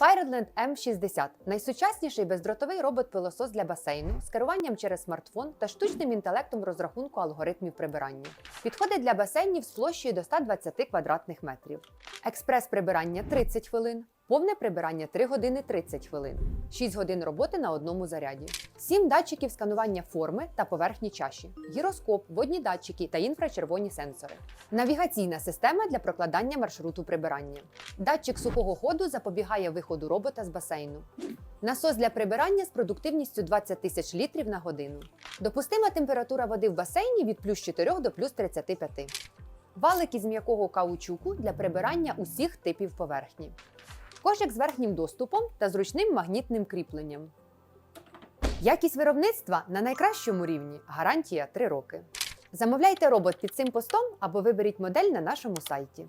Fireland M60 найсучасніший бездротовий робот-пилосос для басейну з керуванням через смартфон та штучним інтелектом розрахунку алгоритмів прибирання. Підходить для басейнів з площею до 120 квадратних метрів. Експрес прибирання 30 хвилин, повне прибирання 3 години 30 хвилин, 6 годин роботи на одному заряді, 7 датчиків сканування форми та поверхні чаші, гіроскоп, водні датчики та інфрачервоні сенсори, навігаційна система для прокладання маршруту прибирання. Датчик сухого ходу запобігає виходу робота з басейну. Насос для прибирання з продуктивністю 20 тисяч літрів на годину. Допустима температура води в басейні від плюс 4 до плюс 35. Валики з м'якого каучуку для прибирання усіх типів поверхні. Кошик з верхнім доступом та зручним магнітним кріпленням. Якість виробництва на найкращому рівні. Гарантія 3 роки. Замовляйте робот під цим постом або виберіть модель на нашому сайті.